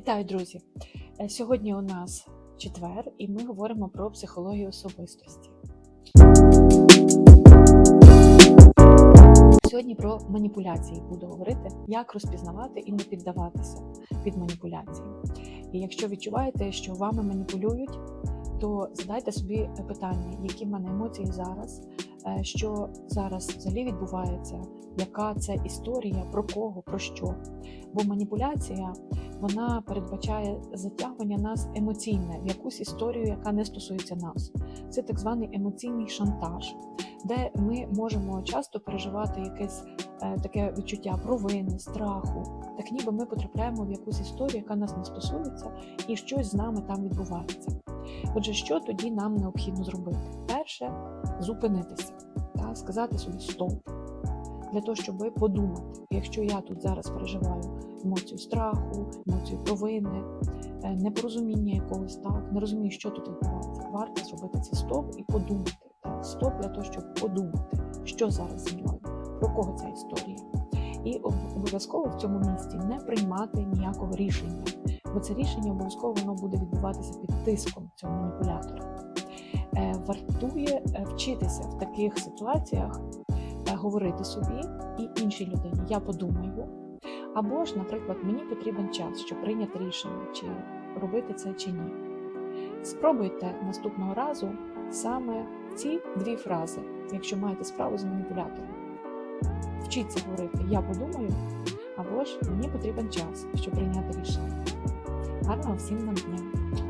Вітаю, друзі! Е, Сьогодні у нас четвер, і ми говоримо про психологію особистості. Сьогодні про маніпуляції буду говорити, як розпізнавати і не піддаватися під маніпуляції. І якщо відчуваєте, що вами маніпулюють, то задайте собі питання, які в мене емоції зараз, е, що зараз взагалі відбувається, яка це історія, про кого, про що. Бо маніпуляція вона передбачає затягування нас емоційне в якусь історію, яка не стосується нас. Це так званий емоційний шантаж, де ми можемо часто переживати якесь е, таке відчуття провини, страху, так ніби ми потрапляємо в якусь історію, яка нас не стосується, і щось з нами там відбувається. Отже, що тоді нам необхідно зробити? Перше зупинитися та сказати собі стоп. Для того, щоб подумати, якщо я тут зараз переживаю емоцію страху, емоцію провини, е, непорозуміння якогось так, не розумію, що тут відбувається. Варто зробити цей стоп і подумати. Так, стоп для того, щоб подумати, що зараз зі мною, про кого ця історія. І обов'язково в цьому місці не приймати ніякого рішення, бо це рішення обов'язково воно буде відбуватися під тиском цього маніпулятора. Е, Вартує е, вчитися в таких ситуаціях говорити собі і іншій людині Я подумаю. Або ж, наприклад, мені потрібен час, щоб прийняти рішення, чи робити це чи ні. Спробуйте наступного разу саме ці дві фрази, якщо маєте справу з маніпулятором. Вчіться говорити Я подумаю, або ж мені потрібен час, щоб прийняти рішення. Гарного всім нам дня!